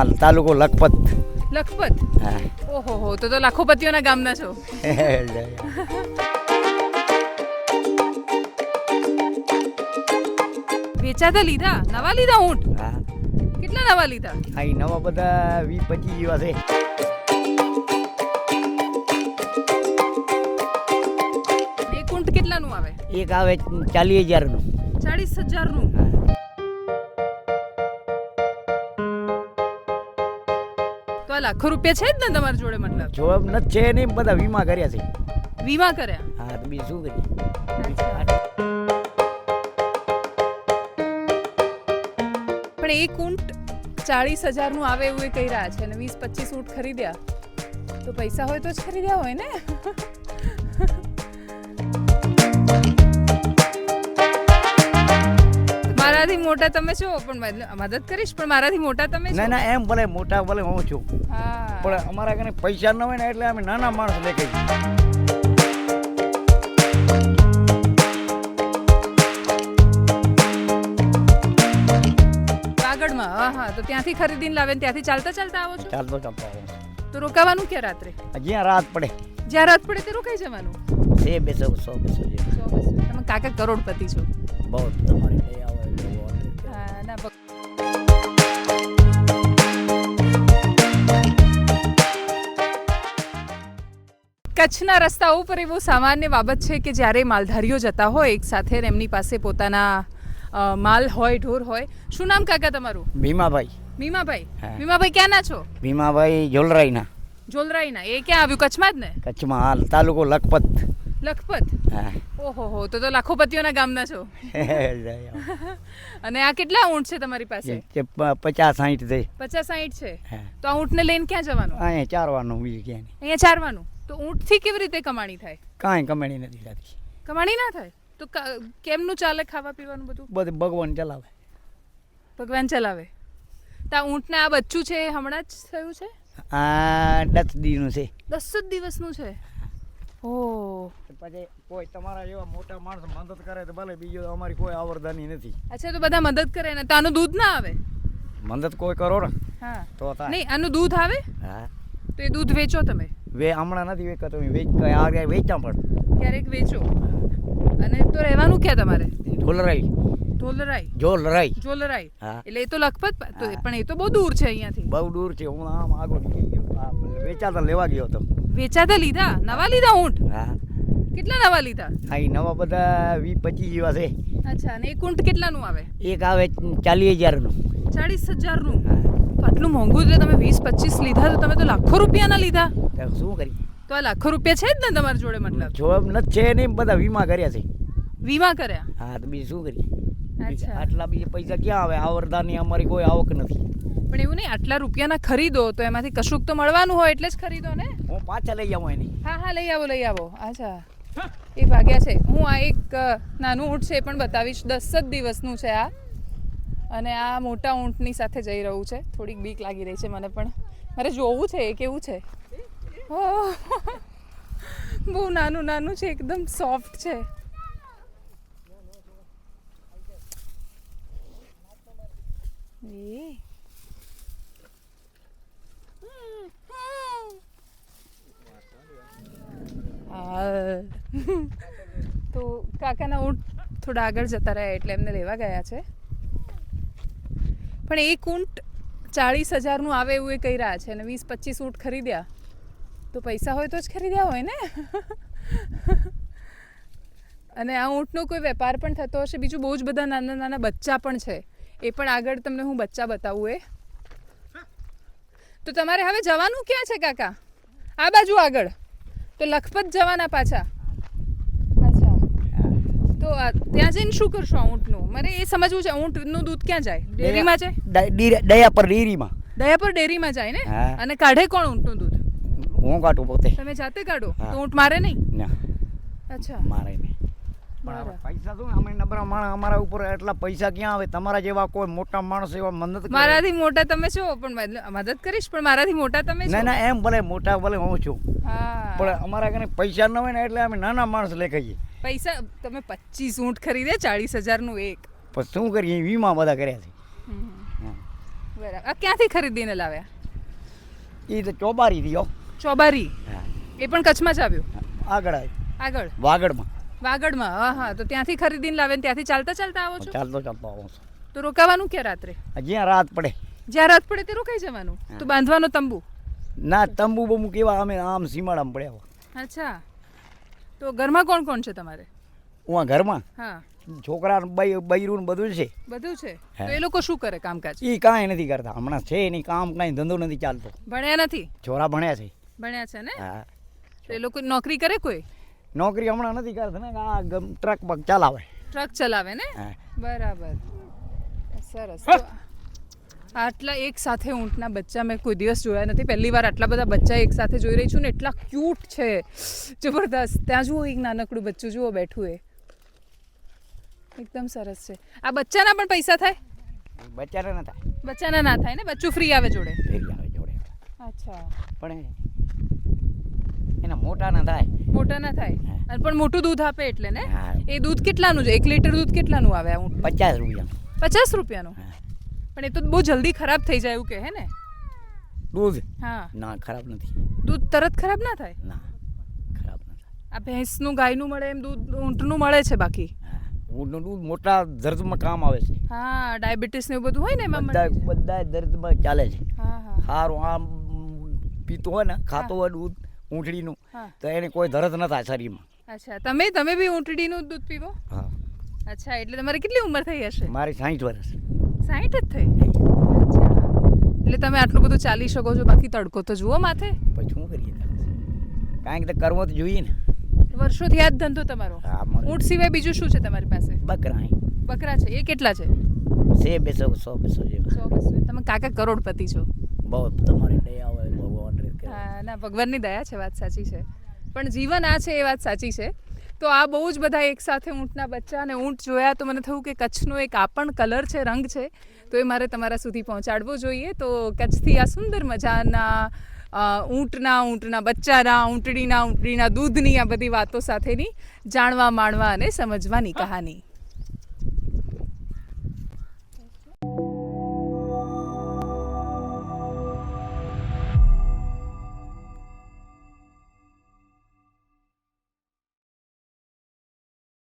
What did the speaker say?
હાલ તાલુકો લખપત. લખપત? હા. ઓહો હો તો તો લાખોપતિઓના ગામના છો. વેચાતા લીધા? નવા લીધા ઊંટ? કેટલા નવા લીધા? હા એ નવા બધા વીસ પચીસ જેવા છે. એક ઊંટ કેટલાનું આવે? એક આવે ચાલીસ હજારનું. ચાલીસ હજારનું? તો આ લાખો રૂપિયા છે જ ને તમારી જોડે મતલબ? જોબ નથી છે નહીં બધા વીમા કર્યા છે. વીમા કર્યા? હા તો બીજું શું કરીએ? પણ એક ઊંટ ચાળીસ હજારનું આવે એવું એ કહી રહ્યા છે અને વીસ પચીસ ઊંટ ખરીદ્યા. તો પૈસા હોય તો જ ખરીદ્યા હોય ને? મારાથી મોટા તમે છો પણ મદદ- કરીશ પણ મારાથી મોટા તમે છો? ના ના એમ ભલે મોટા ભલે હું છું. હા. પણ અમારા કને પૈસા ન હોય ને એટલે અમે નાના માણસ લઈ જઈએ હા હા તો ત્યાંથી ખરીદીને લાવે ને ત્યાંથી ચાલતા ચાલતા આવો છો? ચાલતો ચાલતો આવો. તો રોકાવાનું ક્યાં રાત્રે? જ્યાં રાત પડે. જ્યાં રાત પડે તે રોકાઈ જવાનું? બે બેસો સો બેસો તમે કાકા કરોડપતિ છો. બહુ તમારી લઈ આવો ના કચ્છના રસ્તાઓ ઉપર એવો સામાન્ય બાબત છે કે જ્યારે માલધારીઓ જતા હોય એક સાથે એમની પાસે પોતાના માલ હોય ઢોર હોય. શું નામ કાકા તમારું? ભીમાભાઈ. ભીમાભાઈ. ભીમાભાઈ ક્યાંના છો? ભીમાભાઈ જોલરાઈના જોલરાઈના એ ક્યાં આવ્યું? કચ્છમાં જ ને? કચ્છમાં હાલ તાલુકો લખપત. લખપત? ઓહો હો તો તો લાખોપતિઓના ગામના છો. અને આ કેટલા ઊંટ છે તમારી પાસે? પચાસ સાઠ છે. પચાસ સાહીઠ છે? તો આ ઊંટને લઈને ક્યાં જવાનું? અહીંયા ચારવાનું બીજું ક્યાં અહીંયા ચારવાનું. તો ઊંટથી કેવી રીતે કમાણી થાય? કાંઈ કમાણી નથી થતી. કમાણી ના થાય? તો કેમનું ચાલે ખાવા પીવાનું બધું? બધું ભગવાન ચલાવે. ભગવાન ચલાવે. તા ઊંટને આ બચ્ચું છે એ હમણાં જ થયું છે? આ દસ દીનું છે. દસ જ દિવસનું છે? ઓ. પછી કોઈ તમારા જેવા મોટા માણસ મદદ કરે તો ભલે બીજું અમારી કોઈ આવરદાની નથી. અચ્છા તો બધા મદદ કરે ને તો આનું દૂધ ના આવે? મદદ કોઈ કરો ને હા. તો થાય. નહીં આનું દૂધ આવે? હા. તો એ દૂધ વેચો તમે? વે હમણાં નથી વેચતો વેચ આ વેચતા પણ. ક્યારેક વેચો. અને તો રહેવાનું ક્યાં તમારે? ઢોલરાઈ ઢોલરાઈ જો લરાઈ જોલરાઈ એટલે એ તો લખપત. પણ એ તો બહુ દૂર છે અહીંયાથી. બહુ દૂર છે હું આમ આગળ નીકળી ગયો. વેચાતા લેવા ગયો હતો વેચાતા લીધા? નવા લીધા ઊંટ? હા. કેટલા નવા લીધા? હા નવા બધા વી પચીસ જેવા છે. અચ્છા અને એક ઊંટ કેટલાનું આવે? એક આવે ચાલીસ હજારનું. નું હજારનું? હા. નું આટલું મોંઘું એટલે તમે વીસ પચીસ લીધા તો તમે તો લાખો રૂપિયાના લીધા. શું કરી તો આ લાખો રૂપિયા છે જ ને તમારી જોડે મતલબ? જોબ નથી છે નહીં બધા વીમા કર્યા છે. વીમા કર્યા? હા તો બીજું શું કરીએ? અચ્છા. આટલા બીજા પૈસા ક્યાં આવે? આવરદાની અમારી કોઈ આવક નથી. પણ એવું નહીં આટલા રૂપિયાના ખરીદો તો એમાંથી કશુંક તો મળવાનું હોય એટલે જ ખરીદો ને? હું પાછા લઈ આવો એની. હા હા લઈ આવો લઈ આવો. અચ્છા. એ ભાગ્યા છે. હું આ એક નાનું ઊંટ છે પણ બતાવીશ. દસ જ દિવસનું છે આ. અને આ મોટા ઊંટની સાથે જઈ રહ્યું છે. થોડીક બીક લાગી રહી છે મને પણ. મારે જોવું છે એ કેવું છે! બહુ નાનું નાનું છે, એકદમ સોફ્ટ છે. તો કાકાના ઊંટ થોડા આગળ જતા રહ્યા એટલે એમને લેવા ગયા છે. પણ એક ઊંટ ચાળીસ હજારનું આવે એવું એ કહી રહ્યા છે અને વીસ પચીસ ઊંટ ખરીદ્યા. તો પૈસા હોય તો જ ખરીદ્યા હોય ને? અને આ ઊંટનો કોઈ વેપાર પણ થતો હશે? બીજું બહુ જ બધા નાના નાના બચ્ચા પણ છે. એ પણ આગળ તમને હું બચ્ચા બતાવું એ. તો તમારે હવે જવાનું ક્યાં છે કાકા? આ બાજુ આગળ. તો લખપત જવાના પાછા. અચ્છા. તો ત્યાં જઈને શું કરશો આ ઊંટનું? મને એ સમજવું છે ઊંટનું દૂધ ક્યાં જાય? ડેરીમાં જાય દયા પર ડેરીમાં. દયા પર ડેરીમાં જાય ને? અને કાઢે કોણ ઊંટનું દૂધ? હું કાઢું પોતે. તમે જાતે કાઢો તો ઊંટ મારે નહીં? ના. અચ્છા. મારે નહીં. બરાબર. પૈસા શું? અમે નબળા માણસ અમારા ઉપર એટલા પૈસા ક્યાં આવે? તમારા જેવા કોઈ મોટા માણસ એવા મદદ મારાથી મોટા તમે છો પણ મદદ કરીશ પણ મારાથી મોટા તમે છો? ના ના એમ ભલે મોટા ભલે હું છું. પણ અમારા કને પૈસા ન હોય ને એટલે અમે નાના માણસ લેખાઈએ. પૈસા તમે પચીસ ઊંટ ખરીદે ચાળીસ હજારનું એક. પણ શું કરીએ? વીમા બધા કર્યા છે. હા. બરાબર. આ ક્યાંથી ખરીદીને લાવ્યા? એ તો ચોબારી હો. ચોબારી. એ પણ કચ્છમાં જ આવ્યું? આગળ આવ્યું આગળ? વાગડમાં. વાગડમાં? હા હા. તો ત્યાંથી ખરીદીને લાવે ને ત્યાંથી ચાલતા ચાલતા આવો છો? ચાલતો ચાલતો આવો છો. તો રોકાવાનું ક્યાં રાત્રે? જ્યાં રાત પડે. જ્યાં રાત પડે તે રોકાઈ જવાનું? તો બાંધવાનો તંબુ? ના તંબુ બમુ કેવા અમે આમ સીમાડામાં પડ્યા અચ્છા. તો ઘરમાં કોણ કોણ છે તમારે? હું ઘરમાં? હા. છોકરા બૈરું ને બધું છે. બધું છે? તો એ લોકો શું કરે કામકાજ? એ કાંઈ નથી કરતા. હમણાં છે નહીં કામ કાંઈ ધંધો નથી ચાલતો. ભણ્યા નથી? છોરા ભણ્યા છે. ભણ્યા છે ને? હા. તો એ લોકો નોકરી કરે કોઈ? નોકરી હમણાં નથી કરતા ને આ ગમ- ટ્રક બગ ચલાવે. ટ્રક ચલાવે ને? બરાબર. સરસ. આટલા એક સાથે ઊંટના બચ્ચા મેં કોઈ દિવસ જોયા નથી. પહેલી વાર આટલા બધા બચ્ચા એક સાથે જોઈ રહી છું ને એટલા ક્યુટ છે. જબરદસ્ત. ત્યાં જુઓ એક નાનકડું બચ્ચું જુઓ બેઠું એ. એકદમ સરસ છે. આ બચ્ચાના પણ પૈસા થાય? બચ્ચાના ના થાય. બચ્ચાના ના થાય ને? બચ્ચું ફ્રી આવે જોડે? ફ્રી આવે જોડે. અચ્છા. પણ એના મોટા ના થાય. મોટા ના થાય. અને પણ મોટું દૂધ આપે એટલે ને? હા. એ દૂધ કેટલાનું છે? એક લીટર દૂધ કેટલાનું આવે આ ઊંટ પચાસ રૂપિયા પચાસ રૂપિયાનું? હા. પણ એ તો બહુ જલ્દી ખરાબ થઈ જાય એવું કે હે ને? દૂધ? હા. ના ખરાબ નથી. દૂધ તરત ખરાબ ના થાય? ના ખરાબ ના થાય. આ ભેંસનું ગાયનું મળે એમ દૂધ ઊંટનું મળે છે બાકી? હા. ઊંટનું દૂધ મોટા દર્દમાં કામ આવે છે. હા ડાયાબિટીસ ને એવું બધું હોય ને એમાં બધા મળે છે. બધા દર્દમાં ચાલે છે. હા હા. સારું આમ પીતો હોય ને ખાતો હોય દૂધ ઊંટડીનું. તો એને કોઈ દર્દ ન થાય શરીરમાં. અચ્છા તમે તમે બી ઊંટડીનું દૂધ પીવો? હા. અચ્છા એટલે તમારે કેટલી ઉંમર થઈ હશે? મારી સાઠ વર્ષ. સાઠ જ થઈ? એટલે તમે આટલું બધું ચાલી શકો છો બાકી તડકો તો જુઓ માથે. પછી શું કરીએ? કાંઈક તો કરવો તો જોઈએ ને. વર્ષોથી આ જ ધંધો તમારો. ઊંટ સિવાય બીજું શું છે તમારી પાસે? બકરા. બકરા છે. એ કેટલા છે? સે બેસો સો બેસો જેવા. સો બેસો. તમે કાકા કરોડપતિ છો. બહુ તમારી દયા હોય. કે ના, ભગવાનની દયા છે, વાત સાચી છે. પણ જીવન આ છે, એ વાત સાચી છે. તો આ બહુ જ બધા એકસાથે ઊંટના બચ્ચા અને ઊંટ જોયા તો મને થયું કે કચ્છનો એક આ પણ કલર છે, રંગ છે. તો એ મારે તમારા સુધી પહોંચાડવો જોઈએ. તો કચ્છથી આ સુંદર મજાના ઊંટના ઊંટના બચ્ચાના, ઊંટડીના ઊંટડીના દૂધની આ બધી વાતો સાથેની જાણવા, માણવા અને સમજવાની કહાની.